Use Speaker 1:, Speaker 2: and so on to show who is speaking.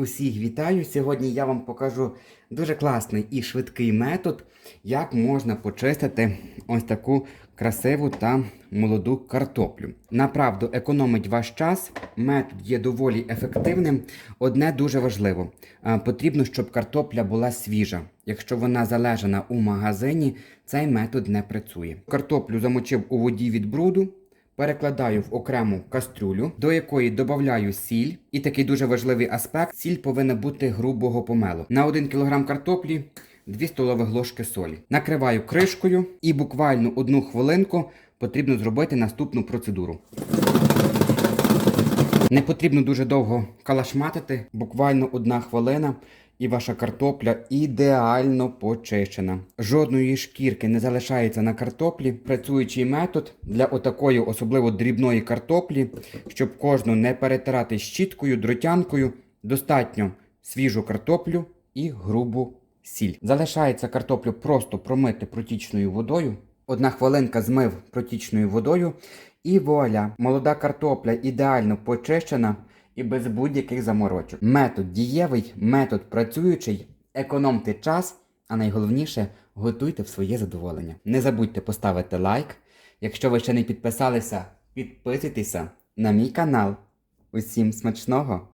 Speaker 1: Усіх вітаю! Сьогодні я вам покажу дуже класний і швидкий метод, як можна почистити ось таку красиву та молоду картоплю. Направду економить ваш час, метод є доволі ефективним. Одне дуже важливо: потрібно, щоб картопля була свіжа. Якщо вона залежана у магазині, цей метод не працює. Картоплю замочив у воді від бруду. Перекладаю в окрему кастрюлю, до якої додаю сіль. І такий дуже важливий аспект: сіль повинна бути грубого помелу. На 1 кг картоплі 2 столових ложки солі. Накриваю кришкою і буквально одну хвилинку потрібно зробити наступну процедуру. Не потрібно дуже довго калашматити, буквально одна хвилина, і ваша картопля ідеально почищена. Жодної шкірки не залишається на картоплі. Працюючий метод для отакої особливо дрібної картоплі, щоб кожну не перетирати щіткою, дротянкою, достатньо свіжу картоплю і грубу сіль. Залишається картоплю просто промити протічною водою. Одна хвилинка змив протічною водою. І вуаля, молода картопля ідеально почищена і без будь-яких заморочок. Метод дієвий, метод працюючий, економте час, а найголовніше готуйте в своє задоволення. Не забудьте поставити лайк. Якщо ви ще не підписалися, підписуйтеся на мій канал. Усім смачного!